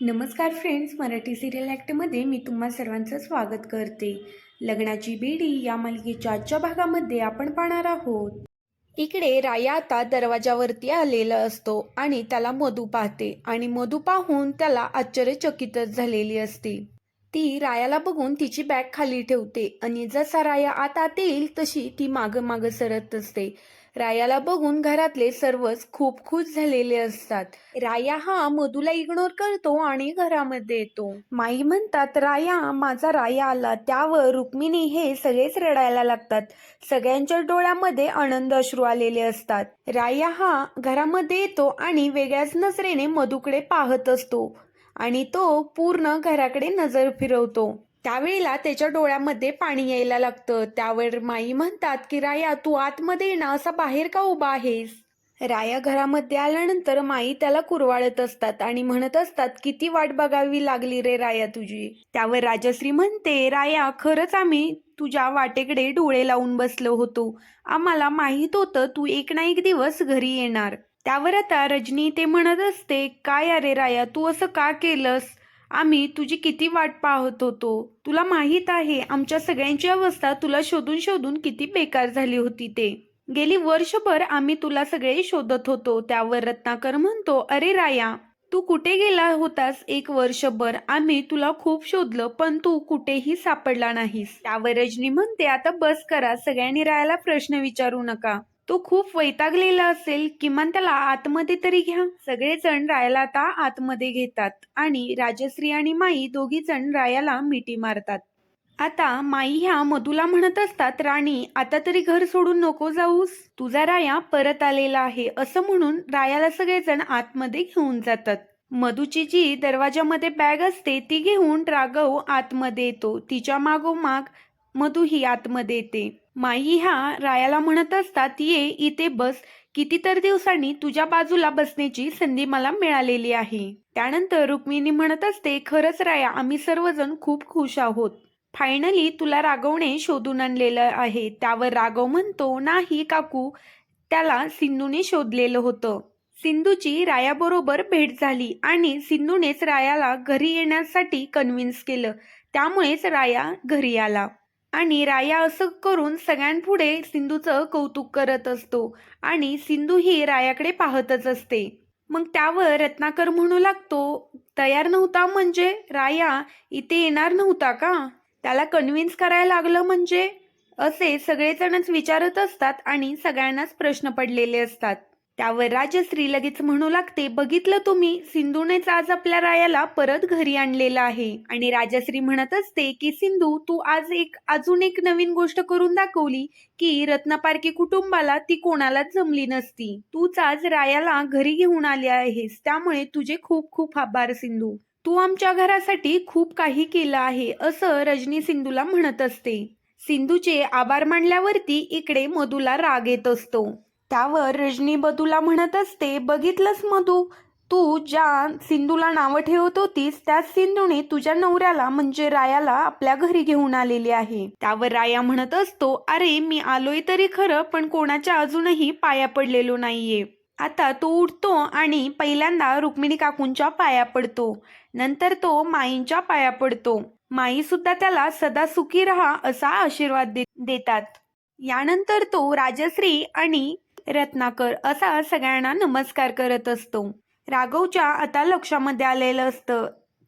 नमस्कार friends Marathi serial ॲक्टमध्ये मी तुम्हा सर्वांचं स्वागत करते. लग्नाची बेडी या मालिकेच्या आजच्या भागामध्ये आपण पाहणार आहोत. इकडे राया आता दरवाजावरती आलेला असतो आणि त्याला मधू पाहते आणि मधू पाहून त्याला आश्चर्यचकितच झालेली असते. ती रायाला बघून तिची बॅग खाली ठेवते आणि जसा राया आत आत येईल तशी ती मागं मागं सरत असते. रायाला बघून घरातले सर्वच खूप खुश झालेले असतात. राया हा मधूला इग्नोर करतो आणि घरामध्ये येतो. माई म्हणतात राया माझा राया आला. त्यावर रुक्मिणी हे सगळेच रडायला लागतात. सगळ्यांच्या डोळ्यामध्ये आनंद अश्रू आलेले असतात. राया हा घरामध्ये येतो आणि वेगळ्याच नजरेने मधूकडे पाहत असतो आणि तो पूर्ण घराकडे नजर फिरवतो. त्यावेळेला त्याच्या डोळ्यामध्ये पाणी यायला लागतं. त्यावर माई म्हणतात की राया तू आतमध्ये ना असा बाहेर का उभा आहेस? राया घरामध्ये आल्यानंतर माई त्याला कुरवाळत असतात आणि म्हणत असतात किती वाट बघावी लागली रे राया तुझी? त्यावर राजश्री म्हणते राया खरंच आम्ही तुझ्या वाटेकडे डोळे लावून बसलो होतो. आम्हाला माहीत होतं तू एक ना एक दिवस घरी येणार. त्यावर आता रजनी ते म्हणत असते काय अरे राया तू असं का केलंस? आम्ही तुझी किती वाट पाहत होतो. तुला माहीत आहे आमच्या सगळ्यांची अवस्था तुला शोधून शोधून किती बेकार झाली होती ते. गेली वर्षभर आम्ही तुला सगळे शोधत होतो त्यावर रत्नाकर म्हणतो अरे राया तू कुठे गेला होतास एक वर्षभर? आम्ही तुला खूप शोधलं पण तू कुठेही सापडला नाहीस. त्यावर रजनी म्हणते आता बस करा सगळ्यांनी रायाला प्रश्न विचारू नका. तो खूप वैतागलेला असेल किमान त्याला आतमध्ये तरी घ्या. सगळेजण रायाला आता आतमध्ये घेतात आणि राजश्री आणि माई दोघी जण रायाला मिठी मारतात. आता माई ह्या मधूला म्हणत असतात राणी आता तरी घर सोडून नको जाऊस. तुझा राया परत आलेला आहे. असं म्हणून रायाला सगळेजण आतमध्ये घेऊन जातात. मधूची जी दरवाजामध्ये बॅग असते ती घेऊन राघव आतमध्ये येतो. तिच्या मागोमाग मधू ही आतमध्ये येते. माई ह्या रायाला म्हणत असतात ये इथे बस. कितीतर दिवसांनी तुझ्या बाजूला बसण्याची संधी मला मिळालेली आहे. त्यानंतर रुक्मिणी म्हणत असते खरंच राया आम्ही सर्वजण खूप खुश आहोत. फायनली तुला राघवने शोधून आणलेलं आहे. त्यावर राघव म्हणतो नाही काकू त्याला सिंधूने शोधलेलं होतं. सिंधूची रायाबरोबर भेट झाली आणि सिंधूनेच रायाला घरी येण्यासाठी कन्व्हिन्स केलं. त्यामुळेच राया घरी आला. आणि राया असं करून सगळ्यांपुढे सिंधूचं कौतुक करत असतो आणि सिंधू ही रायाकडे पाहतच असते. मग त्यावर रत्नाकर म्हणू लागतो तयार नव्हता म्हणजे राया इथे येणार नव्हता का? त्याला कन्व्हिन्स करायला लागलं म्हणजे? असे सगळेजणच विचारत असतात आणि सगळ्यांनाच प्रश्न पडलेले असतात. त्यावर राजश्री लगेच म्हणू लागते बघितलं तुम्ही सिंधूनेच आज आपल्या रायाला परत घरी आणलेलं आहे. आणि राजश्री म्हणत असते की सिंधू तू आज एक अजून एक नवीन गोष्ट करून दाखवली की रत्नापारकी कुटुंबाला ती कोणालाच जमली नसती. तूच आज रायाला घरी घेऊन आली आहेस त्यामुळे तुझे खूप खूप आभार सिंधू. तू आमच्या घरासाठी खूप काही केलं आहे असं रजनी सिंधूला म्हणत असते. सिंधूचे आभार मानल्यावरती इकडे मधूला राग येत असतो. त्यावर रजनी बदूला म्हणत असते बघितलंस मधू तू ज्या सिंधूला नावं ठेवत होतीस त्याच सिंधूने तुझ्या नवऱ्याला म्हणजे रायाला आपल्या घरी घेऊन आलेली आहे. त्यावर राया म्हणत असतो अरे मी आलोय तरी खरं पण कोणाच्या अजूनही पाया पडलेलो नाहीये. आता तो उठतो आणि पहिल्यांदा रुक्मिणी काकूंच्या पाया पडतो. नंतर तो माईंच्या पाया पडतो. माई सुद्धा त्याला सदा सुखी राहा असा आशीर्वाद दे- देतात. यानंतर तो राजश्री आणि रत्नाकर असा सगळ्यांना नमस्कार करत असतो. राघवच्या आता लक्षामध्ये आलेलं असतं.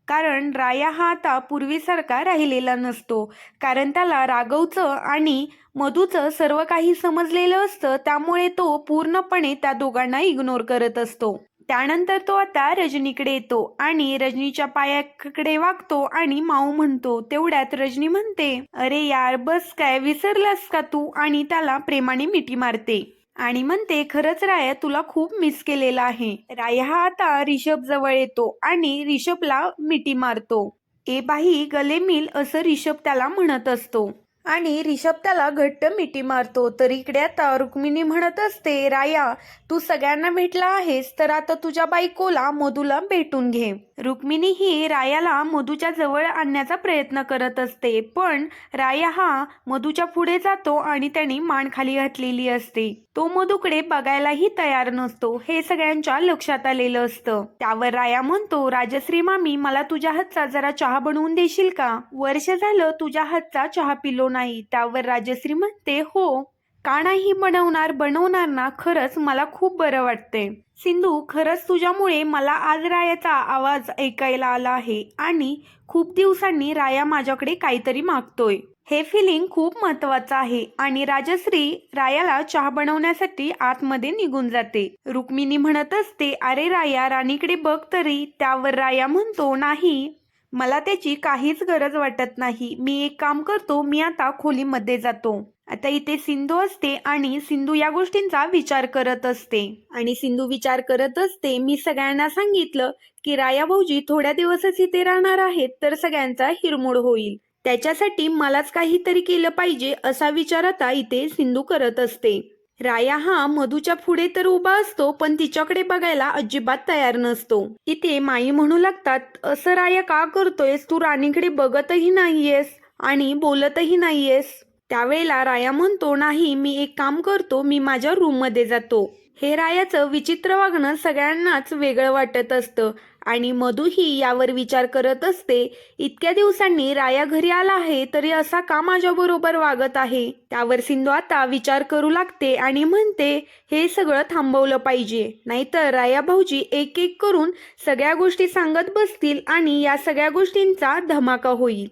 कारण राया हा आता पूर्वीसारखा राहिलेला नसतो. कारण त्याला राघवचं आणि मधूचं सर्व काही समजलेलं असतं. त्यामुळे तो पूर्णपणे त्या दोघांना इग्नोर करत असतो. त्यानंतर तो आता रजनीकडे येतो आणि रजनीच्या पायाकडे वागतो आणि माऊ म्हणतो तेवढ्यात रजनी म्हणते अरे यार बस काय विसरलास का तू? आणि त्याला प्रेमाने मिठी मारते. आणि म्हणते खरंच राया तुला खूप मिस केलेला आहे. राया हा आता रिषभ जवळ येतो आणि रिषभला मिठी मारतो. ए बाई गले मिल असं रिषभ त्याला म्हणत असतो. आणि रिषभ त्याला घट्ट मिठी मारतो. तर इकडे आता रुक्मिणी म्हणत असते राया तू सगळ्यांना भेटला आहेस तर आता तुझ्या बायकोला मधूला भेटून घे. रुक्मिणी ही रायाला मधूच्या जवळ आणण्याचा प्रयत्न करत असते पण राया हा मधूच्या पुढे जातो आणि त्याने मान खाली घातलेली असते. तो मधूकडे बघायलाही तयार नसतो हे सगळ्यांच्या लक्षात आलेलं असतं. त्यावर राया म्हणतो राजश्री मामी मला तुझ्या हातचा जरा चहा बनवून देशील का? वर्ष झालं तुझ्या हातचा चहा पिलो नाही त्यावर राजश्री म्हणते हो का नाही बनवणार बनवणार ना खरंच मला खूप बरं वाटते सिंधू खरंच तुझ्यामुळे मला आज रायाचा आवाज ऐकायला आला आहे आणि खूप दिवसांनी राया माझ्याकडे काहीतरी मागतोय. हे फिलिंग खूप महत्वाचं आहे आणि राजश्री रायाला चहा बनवण्यासाठी आतमध्ये निघून जाते. रुक्मिणी म्हणत असते अरे राया राणीकडे बघ तरी त्यावर राया म्हणतो नाही मला त्याची काहीच गरज वाटत नाही. मी एक काम करतो मी आता खोलीमध्ये जातो. आता इथे सिंधू असते आणि सिंधू या गोष्टींचा विचार करत असते. आणि सिंधू विचार करत असते मी सगळ्यांना सांगितलं की राया भाऊजी थोड्या दिवसच इथे राहणार आहेत तर सगळ्यांचा हिरमोड होईल. त्याच्यासाठी मलाच काहीतरी केलं पाहिजे असा विचार आता इथे सिंधू करत असते. राया हा मधूच्या पुढे तर उभा असतो पण तिच्याकडे बघायला अजिबात तयार नसतो. तिथे माई म्हणू लागतात असं राया का करतोयस? तू राणीकडे बघतही नाहीयेस आणि बोलतही नाहीयेस. त्यावेळेला राया म्हणतो नाही मी एक काम करतो मी माझ्या रूममध्ये जातो. हे रायाचं विचित्र वागणं सगळ्यांनाच वेगळं वाटत असतं. आणि मधूही यावर विचार करत असते इतक्या दिवसांनी राया घरी आला आहे तरी असा का माझ्याबरोबर वागत आहे? त्यावर सिंधू आता विचार करू लागते आणि म्हणते हे सगळं थांबवलं पाहिजे. नाहीतर राया भाऊजी एक एक करून सगळ्या गोष्टी सांगत बसतील आणि या सगळ्या गोष्टींचा धमाका होईल.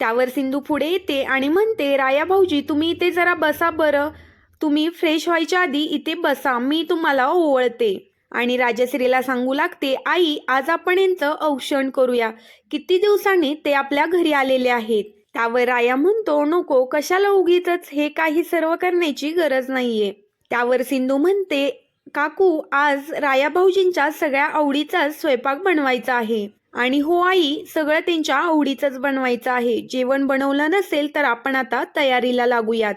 त्यावर सिंधू पुढे येते आणि म्हणते राया भाऊजी तुम्ही इथे जरा बसा बरं. तुम्ही फ्रेश व्हायच्या आधी इथे बसा मी तुम्हाला ओवळते. आणि राजश्रीला सांगू लागते आई आज आपण यांचं औषण करूया. किती दिवसांनी ते आपल्या घरी आलेले आहेत त्यावर राया म्हणतो नको कशाला उगीच हे काही सर्व करण्याची गरज नाहीये त्यावर सिंधू म्हणते काकू आज राया भाऊजींच्या सगळ्या आवडीचा स्वयंपाक बनवायचा आहे. आणि हो आई सगळं त्यांच्या आवडीचंच बनवायचं आहे. जेवण बनवलं नसेल तर आपण आता तयारीला लागूयात.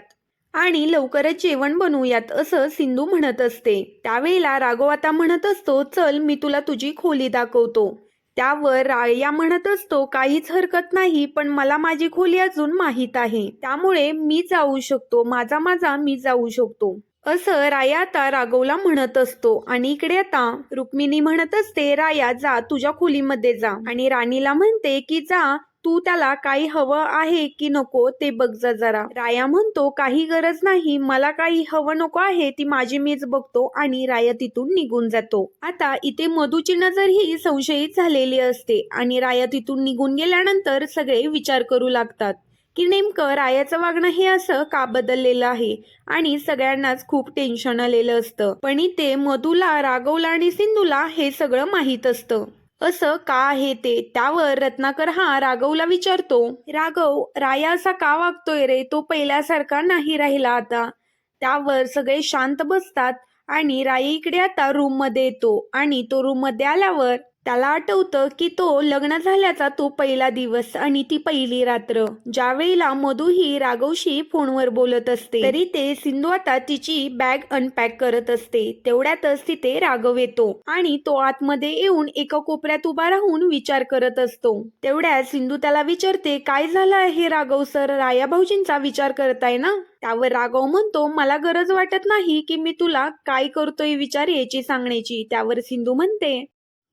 आणि लवकरच जेवण बनवूयात असं सिंधू म्हणत असते. त्यावेळेला राघव आता म्हणत असतो चल मी तुला तुझी खोली दाखवतो. त्यावर राया म्हणत असतो काहीच हरकत नाही पण मला माझी खोली अजून माहीत आहे. त्यामुळे मी जाऊ शकतो माझा माझा मी जाऊ शकतो. असं राया आता राघवला म्हणत असतो. आणि इकडे आता रुक्मिणी म्हणत असते राया जा तुझ्या खोलीमध्ये जा. आणि राणीला म्हणते की जा तू त्याला काही हवं आहे की नको ते बघ जा जरा. राया म्हणतो काही गरज नाही मला काही हवं नको आहे ती माझी मीच बघतो आणि राया तिथून निघून जातो. आता इथे मधूची नजर ही संशयित झालेली असते आणि राया तिथून निघून गेल्यानंतर सगळे विचार करू लागतात की नेमकं रायाचं वागणं हे असं का बदललेलं आहे? आणि सगळ्यांनाच खूप टेन्शन आलेलं असतं. पण इथे मधूला राघवला आणि सिंधूला हे सगळं माहीत असतं. असं का आहे ते? त्यावर रत्नाकर हा राघवला विचारतो. राघव राया असा का वागतोय रे? तो पहिल्यासारखा नाही राहिला आता. त्यावर सगळे शांत बसतात आणि राई इकडे आता रूममध्ये येतो आणि तो रूममध्ये आल्यावर त्याला आठवतं की तो लग्न झाल्याचा तो पहिला दिवस आणि ती पहिली रात्र. ज्यावेळेला मधू ही राघवशी फोनवर बोलत असते तरी ते सिंधू आता तिची बॅग अनपॅक करत असते. तेवढ्यातच तिथे राघव येतो आणि तो आतमध्ये येऊन एका कोपऱ्यात उभा राहून विचार करत असतो. तेवढ्यात सिंधू त्याला विचारते काय झालं आहे राघव सर? राया भाऊजींचा विचार करताय ना? त्यावर राघव म्हणतो मला गरज वाटत नाही की मी तुला काय करतोय विचार याची सांगण्याची. त्यावर सिंधू म्हणते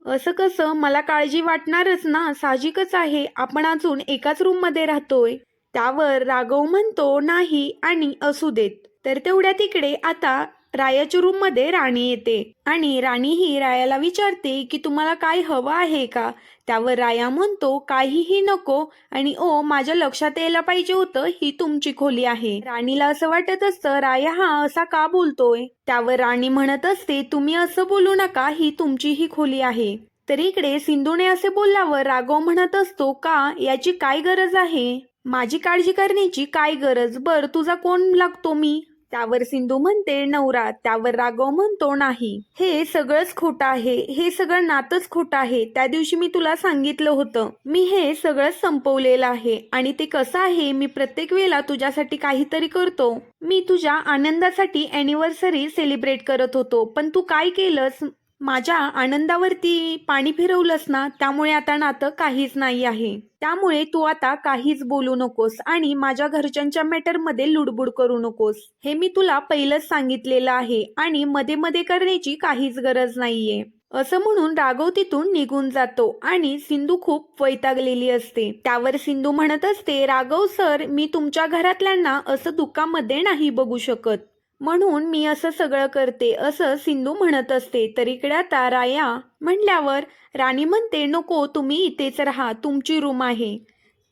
असं कसं? मला काळजी वाटणारच ना. साहजिकच आहे. आपण अजून एकाच रूममध्ये राहतोय. त्यावर राघव म्हणतो नाही आणि असू देत. तर तेवढ्या तिकडे आता रायाच्या रूममध्ये राणी येते आणि राणी ही रायाला विचारते की तुम्हाला काय हवं आहे का? त्यावर राया म्हणतो काहीही नको आणि ओ माझ्या लक्षात यायला पाहिजे होतं ही तुमची खोली आहे. राणीला असं वाटत असतं राया हा असा का बोलतोय? त्यावर राणी म्हणत असते तुम्ही असं बोलू नका ही तुमची ही खोली आहे. तर इकडे सिंधूने असे बोलल्यावर राघव म्हणत असतो का याची काय गरज आहे? माझी काळजी करण्याची काय गरज? बर तुझा कोण लागतो मी? त्यावर सिंधू म्हणते नवरा त्यावर राघव म्हणतो नाही. हे सगळंच खोटं आहे. हे सगळं नातच खोटं आहे. त्या दिवशी मी तुला सांगितलं होतं. मी हे सगळं संपवलेलं आहे. आणि ते कसं आहे मी प्रत्येक वेळेला तुझ्यासाठी काहीतरी करतो. मी तुझ्या आनंदासाठी अॅनिव्हर्सरी सेलिब्रेट करत होतो. पण तू काय केलंस? माझ्या आनंदावरती पाणी फिरवलंस ना त्यामुळे आता नातं काहीच नाही आहे. त्यामुळे तू आता काहीच बोलू नकोस आणि माझ्या घरच्यांच्या मॅटरमध्ये लुडबुड करू नकोस. हे मी तुला पहिलंच सांगितलेलं आहे आणि मध्ये मध्ये करण्याची काहीच गरज नाहीये. असं म्हणून राघव तिथून निघून जातो आणि सिंधू खूप वैतागलेली असते. त्यावर सिंधू म्हणत असते राघव सर मी तुमच्या घरातल्यांना असं दुःखामध्ये नाही बघू शकत. म्हणून मी असं सगळं करते असं सिंधू म्हणत असते. तर इकडे आता राया म्हणल्यावर राणी म्हणते नको तुम्ही इथेच राहा तुमची रूम आहे.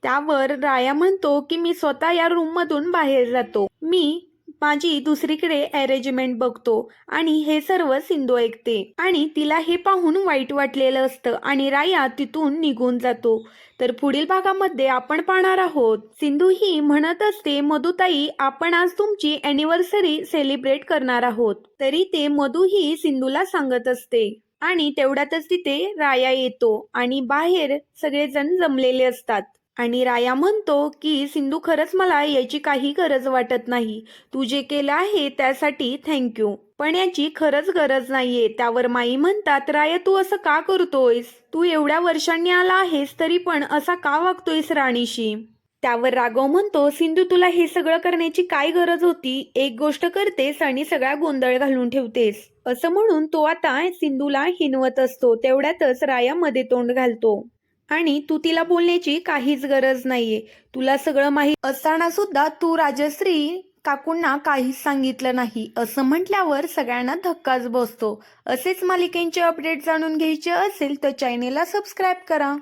त्यावर राया म्हणतो की मी स्वतः या रूममधून बाहेर जातो. मी माझी दुसरीकडे अरेंजमेंट बघतो आणि हे सर्व सिंधू ऐकते. आणि तिला हे पाहून वाईट वाटलेलं असतं आणि राया तिथून निघून जातो. तर पुढील भागामध्ये आपण पाहणार आहोत. सिंधू ही म्हणत असते मधुताई आपण आज तुमची अॅनिव्हर्सरी सेलिब्रेट करणार आहोत. तरी ते मधु ही सिंधूला सांगत असते. आणि तेवढ्यातच तिथे राया येतो आणि बाहेर सगळेजण जमलेले असतात. आणि राया म्हणतो की सिंधू खरंच मला याची काही गरज वाटत नाही. तू जे केलं आहे त्यासाठी थँक्यू पण याची खरंच गरज नाहीये. त्यावर माई म्हणतात राया तू असं का करतोयस? तू एवढ्या वर्षांनी आला आहेस तरी पण असा का वागतोयस राणीशी? त्यावर राघव म्हणतो सिंधू तुला हे सगळं करण्याची काय गरज होती? एक गोष्ट करतेस आणि सगळा गोंधळ घालून ठेवतेस. असं म्हणून तो आता सिंधूला हिनवत असतो. तेवढ्यातच राया मध्ये तोंड घालतो. आणि तू तिला बोलण्याची काहीच गरज नाहीये. तुला सगळं माहीत असताना सुद्धा तू राजश्री काकूंना काहीच सांगितलं नाही. असं म्हटल्यावर सगळ्यांना धक्काच बसतो. असेच मालिकेंचे अपडेट जाणून घ्यायचे असेल तर चॅनेलला सबस्क्राईब करा.